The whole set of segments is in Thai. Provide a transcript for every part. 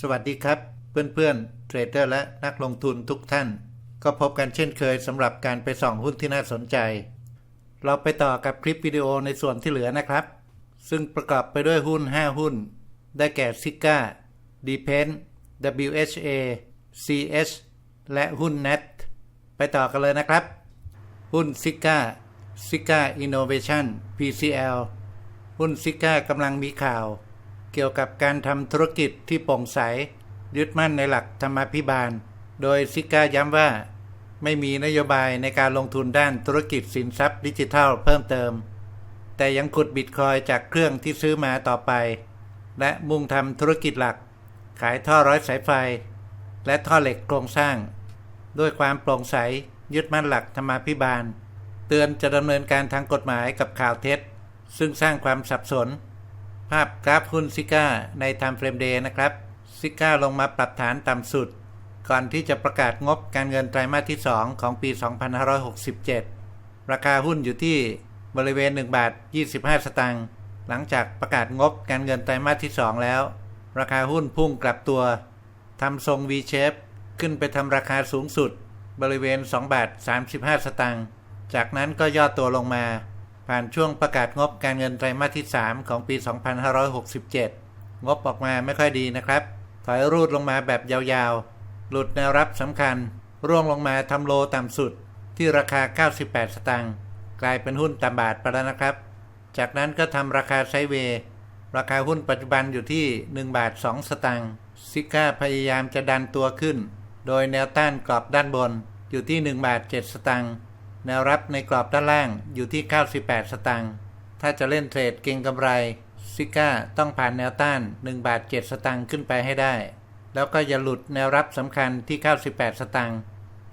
สวัสดีครับ เพื่อนๆเทรดเดอร์และนักลงทุนทุกท่าน ก็พบกันเช่นเคยสำหรับการไปส่องหุ้นที่น่าสนใจ เราไปต่อกับคลิปวิดีโอในส่วนที่เหลือนะครับ ซึ่งประกอบไปด้วยหุ้น 5 หุ้น ได้แก่ซิก้า d e p e n WHA CS และหุ้น NET ไปต่อกันเลยนะครับ หุ้นซิก้าซิก้าอินโนเวชัน PCL หุ้นซิก้ากำลังมีข่าว เกี่ยวกับการทำธุรกิจที่โปร่งใส ยึดมั่นในหลักธรรมาภิบาล โดยซิก้าย้ำว่า ไม่มีนโยบายในการลงทุนด้านธุรกิจสินทรัพย์ดิจิทัลเพิ่มเติม แต่ยังขุดบิตคอยจากเครื่องที่ซื้อมาต่อไป และมุ่งทำธุรกิจหลัก ขายท่อร้อยสายไฟ และท่อเหล็กโครงสร้าง ด้วยความโปร่งใสยึดมั่นหลักธรรมาภิบาล เตือนจะดำเนินการทางกฎหมายกับข่าวเท็จ ซึ่งสร้างความสับสน ภาพกราฟหุ้นซิก้าในไทม์เฟรมเดย์นะครับซิก้าลงมาปรับฐานต่ำสุด ก่อนที่จะประกาศงบการเงินไตรมาสที่ 2 ของปี 2567 ราคาหุ้นอยู่ที่บริเวณ 1 บาท 25 สตางค์หลังจากประกาศงบการเงินไตรมาสที่ 2 แล้ว ราคาหุ้นพุ่งกลับตัวทำทรง V shape ขึ้นไปทำราคาสูงสุด บริเวณ 2 บาท 35 สตางค์จากนั้นก็ย่อตัวลงมา ผ่านช่วงประกาศงบการเงินไตรมาสที่ 3 ของปี 2567 งบออกมาไม่ค่อยดีนะครับ ถอยรูดลงมาแบบยาวๆ หลุดแนวรับสำคัญ ร่วงลงมาทำโลต่ำสุดที่ราคา 98 สตางค์กลายเป็นหุ้นต่ำบาทไปแล้วนะครับ จากนั้นก็ทำราคาไซเวย์ราคาหุ้นปัจจุบันอยู่ที่ 1 บาท 2 สตางค์ซิก้าพยายามจะดันตัวขึ้น โดยแนวต้านกรอบด้านบนอยู่ที่ 1 บาท 7 สตางค์ แนวรับในกรอบด้านล่างอยู่ที่ 98 สตางค์ ถ้าจะเล่นเทรดเก็งกำไร ซิก้าต้องผ่านแนวต้าน1บาท7สตางค์ขึ้นไปให้ได้ แล้วก็อย่าหลุดแนวรับสำคัญที่ 98 สตางค์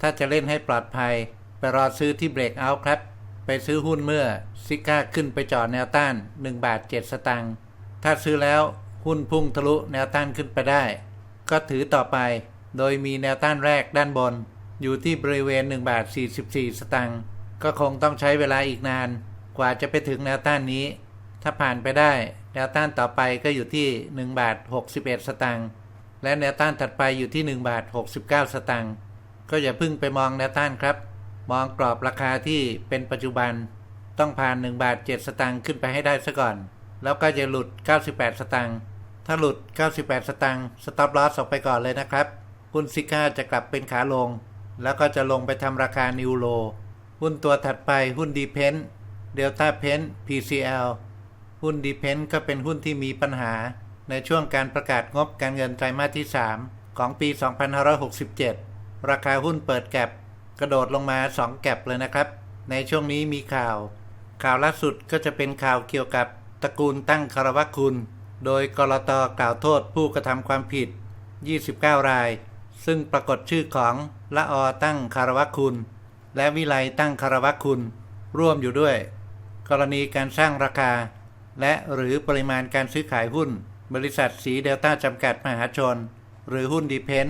ถ้าจะเล่นให้ปลอดภัย ไปรอซื้อที่เบรกเอาท์ครับ ไปซื้อหุ้นเมื่อซิก้าขึ้นไปจ่อแนวต้าน1บาท7สตางค์ ถ้าซื้อแล้วหุ้นพุ่งทะลุแนวต้านขึ้นไปได้ ก็ถือต่อไป โดยมีแนวต้านแรกด้านบน อยู่ที่บริเวณ1บาท44 สตางค์ก็คงต้องใช้เวลาอีกนาน กว่าจะไปถึงแนวต้านนี้ ถ้าผ่านไปได้แนวต้านต่อไปก็อยู่ที่1บาท61 สตางค์และแนวต้านถัดไปอยู่ที่1บาท69 สตางค์ก็อย่าพึ่งไปมองแนวต้านครับ มองกรอบราคาที่เป็นปัจจุบัน ต้องผ่าน1บาท7สตางค์ขึ้นไปให้ได้ซะก่อน แล้วก็จะหลุด 98 สตางค์ถ้าหลุด 98 สตางค์สต็อปลอสออกไปก่อนเลยนะครับหุ้นซิก้าจะกลับเป็นขาลง แล้วก็จะลงไปทำราคานิวโล หุ้นตัวถัดไปหุ้นดีเพนเดลต้าเพน PCL หุ้นดีเพนก็เป็นหุ้นที่มีปัญหา ในช่วงการประกาศงบการเงินไตรมาสที่ 3 ของปี 2567 ราคาหุ้นเปิดแก็บกระโดดลงมา 2 แก็บเลยนะครับ ในช่วงนี้มีข่าว ข่าวล่าสุดก็จะเป็นข่าวเกี่ยวกับตระกูลตั้งคารวะคุณ โดยกรตกล่าวโทษผู้กระทำความผิด 29 ราย ซึ่งปรากฏชื่อของละออตั้งคารวะคุณ และวิไลตั้งคารวะคุณ ร่วมอยู่ด้วย กรณีการสร้างราคา และหรือปริมาณการซื้อขายหุ้น บริษัทสีเดลต้าจำกัดมหาชน หรือหุ้นดีเพน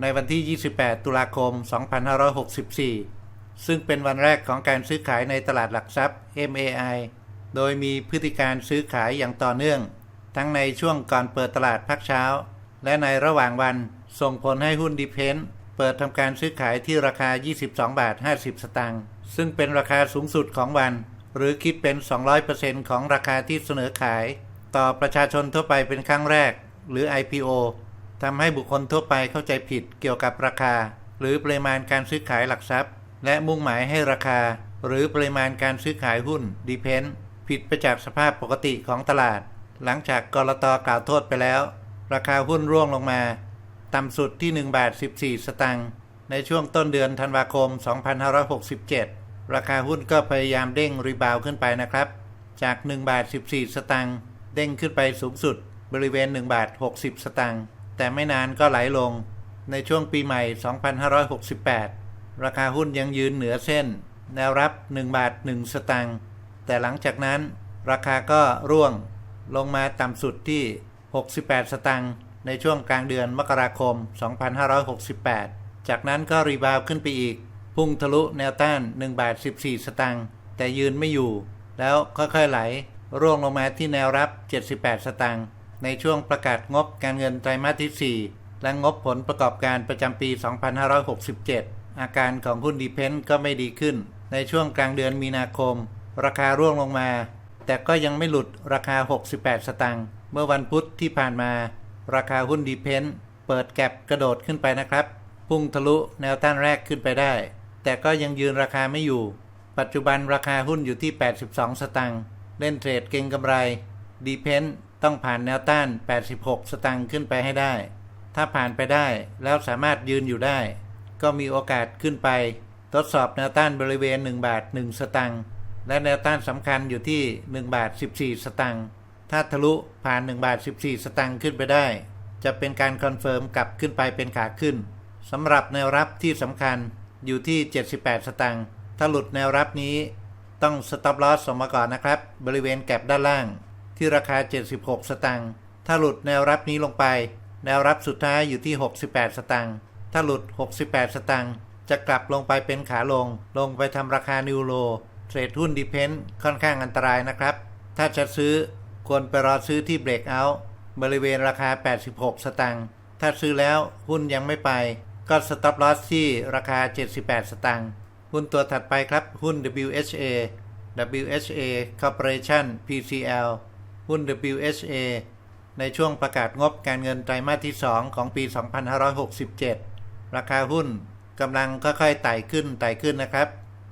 ในวันที่ 28 ตุลาคม 2564 ซึ่งเป็นวันแรกของการซื้อขายในตลาดหลักทรัพย์ MAI โดยมีพฤติการซื้อขายอย่างต่อเนื่อง ทั้งในช่วงก่อนเปิดตลาดพักเช้า และในระหว่างวัน ส่งผลให้หุ้นดีเพนเปิดทำการซื้อขายที่ราคา 22 บาท 50 สตางค์ซึ่งเป็นราคาสูงสุดของวัน หรือคิดเป็น 200%ของราคาที่เสนอขาย ต่อประชาชนทั่วไปเป็นครั้งแรก หรือ IPO ทำให้บุคคลทั่วไปเข้าใจผิดเกี่ยวกับราคา หรือปริมาณการซื้อขายหลักทรัพย์ และมุ่งหมายให้ราคา หรือปริมาณการซื้อขายหุ้นดีเพนผิดไปจากสภาพปกติของตลาด หลังจากกรตกล่าวโทษไปแล้ว ราคาหุ้นร่วงลงมา ต่ำสุดที่1บาท14 สตางค์ในช่วงต้นเดือนธันวาคม 2567 ราคาหุ้นก็พยายามเด้งรีบาวขึ้นไปนะครับ จาก1บาท14 สตางค์เด้งขึ้นไปสูงสุดบริเวณ1บาท60 สตางค์แต่ไม่นานก็ไหลลง ในช่วงปีใหม่ 2568 ราคาหุ้นยังยืนเหนือเส้น แนวรับ1บาท1 สตางค์แต่หลังจากนั้น ราคาก็ร่วงลงมาต่ำสุดที่ 68 สตางค์ ในช่วงกลางเดือนมกราคม 2568 จากนั้นก็รีบาวขึ้นไปอีก พุ่งทะลุแนวต้าน1บาท14 สตางค์แต่ยืนไม่อยู่ แล้วค่อยๆไหล ร่วงลงมาที่แนวรับ 78 สตางค์ในช่วงประกาศงบการเงินไตรมาสที่ 4 และงบผลประกอบการประจำปี 2567 อาการของหุ้นดีเพนก็ไม่ดีขึ้น ในช่วงกลางเดือนมีนาคม ราคาร่วงลงมา แต่ก็ยังไม่หลุดราคา 68 สตางค์เมื่อวันพุธที่ผ่านมา ราคาหุ้นดีเพนเปิดแก็บกระโดดขึ้นไปนะครับ พุ่งทะลุแนวต้านแรกขึ้นไปได้ แต่ก็ยังยืนราคาไม่อยู่ ปัจจุบันราคาหุ้นอยู่ที่ 82 สตางค์เล่นเทรดเก็งกำไรดีเพนต้องผ่านแนวต้าน 86 สตางค์ขึ้นไปให้ได้ ถ้าผ่านไปได้แล้วสามารถยืนอยู่ได้ ก็มีโอกาสขึ้นไป ทดสอบแนวต้านบริเวณ 1 บาท 1 สตางค์และแนวต้านสำคัญอยู่ที่ 1 บาท 14 สตางค์ ถ้าทะลุผ่าน1บาท14 สตางค์ขึ้นไปได้ จะเป็นการคอนเฟิร์มกลับขึ้นไปเป็นขาขึ้นสำหรับแนวรับที่สำคัญอยู่ที่ 78 สตางค์ถ้าหลุดแนวรับนี้ ต้องสต็อปลอสสมาก่อนนะครับ บริเวณแก็บด้านล่าง ที่ราคา 76 สตางค์ถ้าหลุดแนวรับนี้ลงไป แนวรับสุดท้ายอยู่ที่ 68 สตางค์ถ้าหลุด 68 สตางค์จะกลับลงไปเป็นขาลง ลงไปทำราคานิวโลเทรดหุ้นดีเพนค่อนข้างอันตรายนะครับ ถ้าจะซื้อ ควรไปรอซื้อที่เบรกเอาท์บริเวณราคา 86 สตางค์ ถ้าซื้อแล้วหุ้นยังไม่ไป ก็สต็อปลอสที่ราคา 78 สตางค์ หุ้นตัวถัดไปครับหุ้น WHA WHA Corporation PCL หุ้น WHA ในช่วงประกาศงบการเงินไตรมาสที่ 2 ของปี 2567 ราคาหุ้นกำลังค่อยๆไต่ขึ้นไต่ขึ้นนะครับ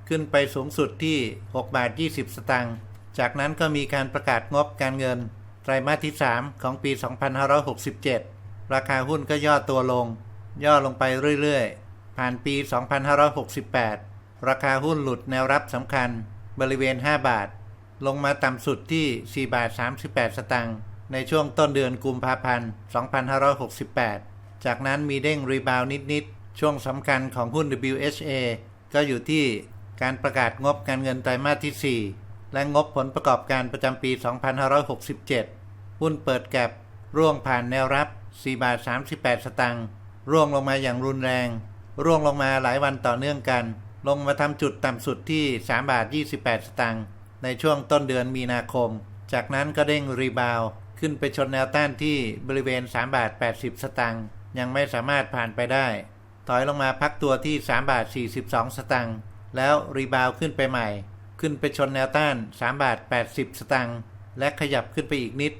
ขึ้นไปสูงสุดที่ 6 บาท 20 สตางค์ จากนั้นก็มีการประกาศงบการเงิน ไตรมาสที่ 3 ของปี 2567 ราคาหุ้นก็ย่อตัวลง ย่อลงไปเรื่อยๆ ผ่านปี 2568 ราคาหุ้นหลุดแนวรับสำคัญ บริเวณ 5 บาท ลงมาต่ำสุดที่ 4 บาท 38 สตางค์ในช่วงต้นเดือนกุมภาพันธ์ 2568 จากนั้นมีเด้งรีบาวนิดๆ ช่วงสำคัญของหุ้น WHA ก็อยู่ที่การประกาศงบการเงินไตรมาสที่ 4 และงบผลประกอบการประจำปี 2567 หุ้นเปิดแก็บร่วงผ่านแนวรับ 4 บาท 38 สตางค์ ร่วงลงมาอย่างรุนแรง ร่วงลงมาหลายวันต่อเนื่องกัน ลงมาทำจุดต่ำสุดที่ 3 บาท 28 สตางค์ ในช่วงต้นเดือนมีนาคม จากนั้นก็เด้งรีบาวขึ้นไปชนแนวต้านที่บริเวณ 3 บาท 80 สตางค์ ยังไม่สามารถผ่านไปได้ ถอยลงมาพักตัวที่ 3 บาท 42 สตางค์ แล้วรีบาวขึ้นไปใหม่ ขึ้นไปชนแนวต้าน 3 บาท 80 สตางค์และขยับขึ้นไปอีกนิด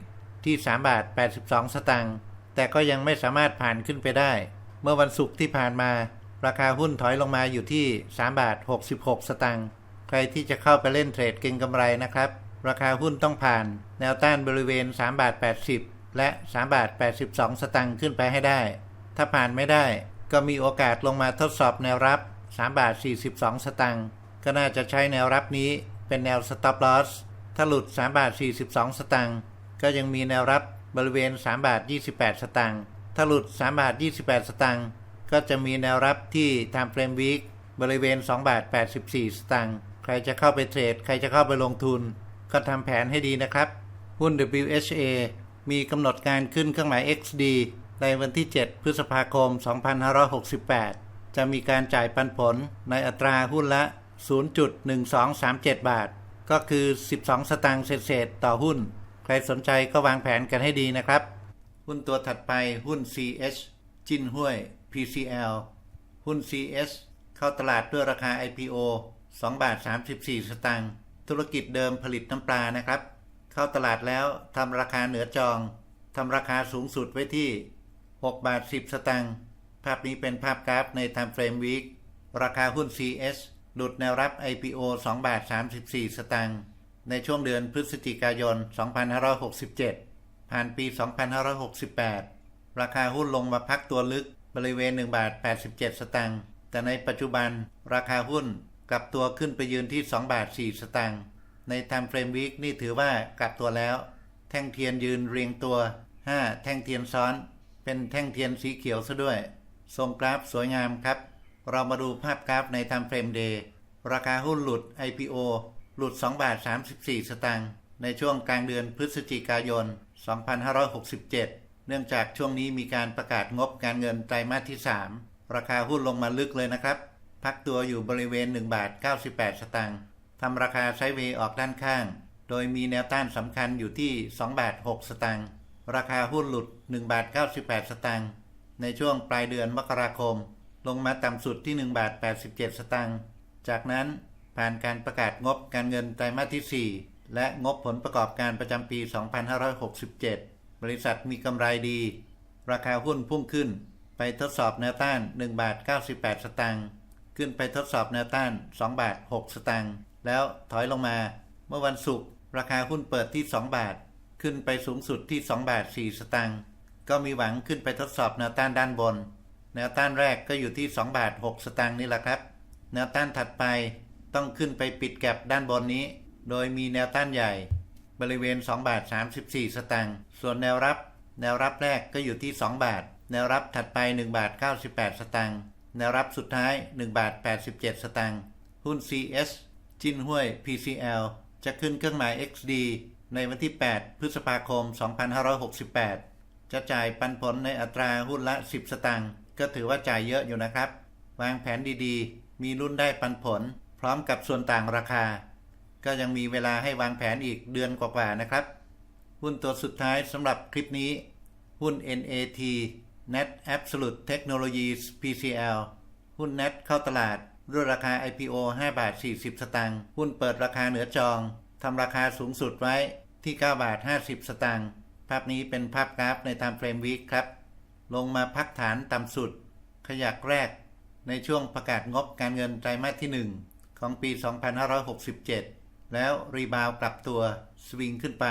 ที่ 3 บาท 82 สตางค์แต่ก็ยังไม่สามารถผ่านขึ้นไปได้ เมื่อวันศุกร์ที่ผ่านมา ราคาหุ้นถอยลงมาอยู่ที่ 3 บาท 66 สตางค์ใครที่จะเข้าไปเล่นเทรดเก็งกำไรนะครับ ราคาหุ้นต้องผ่าน แนวต้านบริเวณ 3 บาท 80 และ 3 บาท 82 สตางค์ขึ้นไปให้ได้ ถ้าผ่านไม่ได้ก็มีโอกาสลงมาทดสอบแนวรับ 3 บาท 42 สตางค์ ก็น่าจะใช้แนวรับนี้เป็นแนว stop loss ถ้าหลุด 3 บาท 42 สตางค์ก็ยังมีแนวรับบริเวณ 3 บาท 28 สตางค์ถ้าหลุด 3 บาท 28 สตางค์ก็จะมีแนวรับที่ time frame week บริเวณ 2 บาท 84 สตางค์ใครจะเข้าไปเทรด ใครจะเข้าไปลงทุน ก็ทำแผนให้ดีนะครับ หุ้น WHA มีกำหนดการขึ้นเครื่องหมาย XD ในวันที่ 7 พฤษภาคม 2568 จะมีการจ่ายปันผลในอัตราหุ้นละ 0.1237 บาท ก็คือ 12 สตางค์เศษๆต่อหุ้น ใครสนใจก็วางแผนกันให้ดีนะครับ หุ้นตัวถัดไปหุ้น CH จินห้วย PCL หุ้น CS เข้าตลาดด้วยราคา IPO 2 บาท 34 สตางค์ธุรกิจเดิมผลิตน้ำปลานะครับ เข้าตลาดแล้วทำราคาเหนือจองทำราคาสูงสุดไว้ที่ 6 บาท 10 สตางค์ภาพนี้เป็นภาพกราฟใน Time Frame Week ราคาหุ้น CS หลุดแนวรับ IPO 2 บาท 34 สตางค์ในช่วงเดือนพฤศจิกายน 2567 ผ่านปี 2568 ราคาหุ้นลงมาพักตัวลึกบริเวณ 1 บาท 87 สตางค์แต่ในปัจจุบันราคาหุ้นกลับตัวขึ้นไปยืนที่ 2 บาท 4 สตางค์ใน Time Frame Week นี่ถือว่ากลับตัวแล้ว แท่งเทียนยืนเรียงตัว 5 แท่งเทียนซ้อน เป็นแท่งเทียนสีเขียวซะด้วย ทรงกราฟสวยงามครับ เรามาดูภาพกราฟใน Time Frame Day ราคาหุ้นหลุด IPO หลุด 2 บาท 34 สตางค์ในช่วงกลางเดือนพฤศจิกายน 2567 เนื่องจากช่วงนี้มีการประกาศงบการเงินไตรมาสที่ 3 ราคาหุ้นลงมาลึกเลยนะครับ พักตัวอยู่บริเวณ 1 บาท 98 สตางค์ทำราคาไซด์เวย์ออกด้านข้าง โดยมีแนวต้านสำคัญอยู่ที่ 2 บาท 6 สตางค์ราคาหุ้นหลุด 1 บาท 98 สตางค์ในช่วงปลายเดือนมกราคม ลงมาต่ำสุดที่ 1 บาท 87 สตางค์ จากนั้นผ่านการประกาศงบการเงินไตรมาสที่ 4 และงบผลประกอบการประจำปี 2567 บริษัทมีกำไรดี ราคาหุ้นพุ่งขึ้น ไปทดสอบแนวต้าน 1 บาท 98 สตางค์ ขึ้นไปทดสอบแนวต้าน 2 บาท 6 สตางค์ แล้วถอยลงมา เมื่อวันศุกร์ราคาหุ้นเปิดที่ 2 บาท ขึ้นไปสูงสุดที่ 2 บาท 4 สตางค์ ก็มีหวังขึ้นไปทดสอบแนวต้านด้านบน แนวต้านแรกก็อยู่ที่ 2 บาท 6 สตางค์นี่แหละครับ แนวต้านถัดไปต้องขึ้นไปปิดแก็บด้านบนนี้ โดยมีแนวต้านใหญ่ บริเวณ 2 บาท 34 สตางค์ส่วนแนวรับ แนวรับแรกก็อยู่ที่ 2 บาท แนวรับถัดไป 1 บาท 98 สตางค์แนวรับสุดท้าย 1 บาท 87 สตางค์หุ้น CS จินห้วย PCL จะขึ้นเครื่องหมาย XD ในวันที่ 8 พฤษภาคม 2568 จะจ่ายปันผลในอัตราหุ้นละ 10 สตางค์ ก็ถือว่าจ่ายเยอะอยู่นะครับ วางแผนดีๆ มีรุ่นได้ปันผล พร้อมกับส่วนต่างราคา ก็ยังมีเวลาให้วางแผนอีกเดือนกว่าๆนะครับ หุ้นตัวสุดท้ายสำหรับคลิปนี้ หุ้น NAT Net Absolute Technologies PCL หุ้น Net เข้าตลาดด้วยราคา IPO 5 บาท 40 สตางค์ หุ้นเปิดราคาเหนือจอง ทำราคาสูงสุดไว้ที่ 9 บาท 50 สตางค์ ภาพนี้เป็นภาพกราฟใน Time Frame Week ครับ ลงมาพักฐานต่ำสุด ขยักแรก ในช่วงประกาศงบการเงินไตรมาสที่ 1 ของปี 2567 แล้วรีบาวกลับตัวสวิงขึ้นไป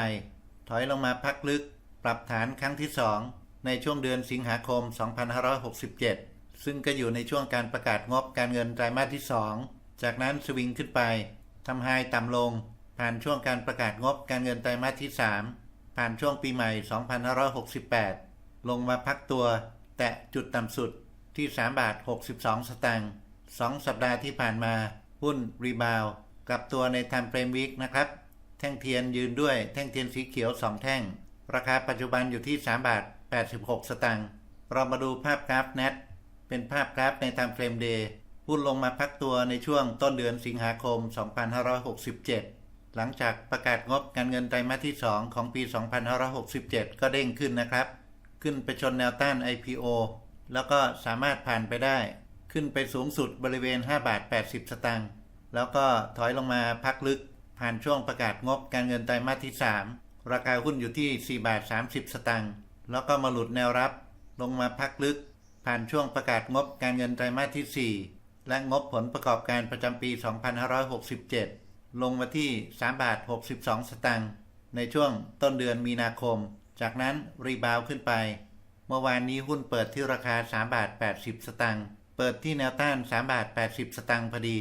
ถอยลงมาพักลึก ปรับฐานครั้งที่ 2 ในช่วงเดือนสิงหาคม 2567 ซึ่งก็อยู่ในช่วงการประกาศงบการเงินไตรมาสที่ 2 จากนั้นสวิงขึ้นไปทำไฮต่ำลง ผ่านช่วงการประกาศงบการเงินไตรมาสที่ 3 ผ่านช่วงปีใหม่ 2568 ลงมาพักตัว แตะจุดต่ำสุดที่ 3 บาท 62 สตางค์2สัปดาห์ที่ผ่านมา หุ้นรีบาวกลับตัวใน Time Frame Week นะครับ แท่งเทียนยืนด้วยแท่งเทียนสีเขียว 2 แท่ง ราคาปัจจุบันอยู่ที่ 3 บาท 86 สตางค์เรามาดูภาพกราฟ NET เป็นภาพกราฟใน Time Frame Day หุ้นลงมาพักตัวในช่วงต้นเดือนสิงหาคม 2567 หลังจากประกาศงบการเงินไตรมาสที่ 2 ของปี 2567 ก็เด้งขึ้นนะครับ ขึ้นไปชนแนวต้าน IPO แล้วก็สามารถผ่านไปได้ ขึ้นไปสูงสุดบริเวณ 5 บาท 80 สตางค์แล้วก็ถอยลงมาพักลึก ผ่านช่วงประกาศงบการเงินไตรมาสที่ 3 ราคาหุ้นอยู่ที่ 4 บาท 30 สตางค์แล้วก็มาหลุดแนวรับ ลงมาพักลึก ผ่านช่วงประกาศงบการเงินไตรมาสที่ 4 และงบผลประกอบการประจำปี 2567 ลงมาที่ 3 บาท 62 สตางค์ในช่วงต้นเดือนมีนาคม จากนั้นรีบาวขึ้นไป เมื่อวานนี้หุ้นเปิดที่ราคา 3 บาท 80 สตางค์ เปิดที่แนวต้าน 3 บาท 80 สตางค์พอดี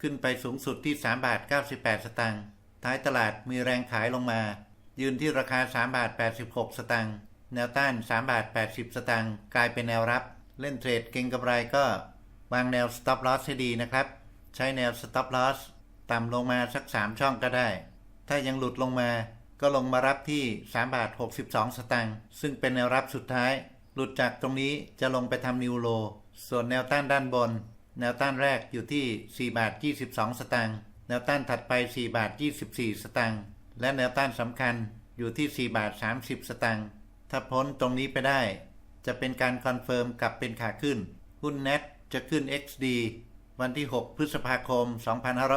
ขึ้นไปสูงสุดที่ 3 บาท 98 สตางค์ ท้ายตลาดมีแรงขายลงมา ยืนที่ราคา 3 บาท 86 สตางค์ แนวต้าน 3 บาท 80 สตางค์ กลายเป็นแนวรับ เล่นเทรดเก็งกำไรก็ วางแนว stop loss ให้ดีนะครับ ใช้แนว stop loss ต่ำลงมาสัก 3 ช่องก็ได้ ถ้ายังหลุดลงมา ก็ลงมารับที่ 3 บาท 62 สตางค์ซึ่งเป็นแนวรับสุดท้าย หลุดจากตรงนี้จะลงไปทำนิวโล ส่วนแนวต้านด้านบน แนวต้านแรกอยู่ที่ 4 บาท 22 สตางค์แนวต้านถัดไป 4 บาท 24 สตางค์และแนวต้านสำคัญอยู่ที่ 4 บาท 30 สตางค์ถ้าพ้นตรงนี้ไปได้ จะเป็นการคอนเฟิร์มกลับเป็นขาขึ้น หุ้น NET จะขึ้น XD วันที่ 6 พฤษภาคม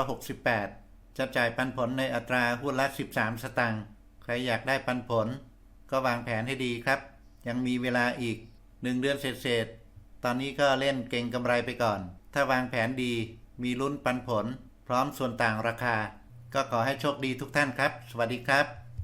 2568 จะจ่ายปันผลในอัตราหุ้นละ 13 สตางค์ ใครอยากได้ปันผล ก็วางแผนให้ดีครับ ยังมีเวลาอีก 1 เดือนเศษๆ ตอนนี้ก็เล่นเก่งกำไรไปก่อน ถ้าวางแผนดี มีลุ้นปันผล พร้อมส่วนต่างราคา ก็ขอให้โชคดีทุกท่านครับ สวัสดีครับ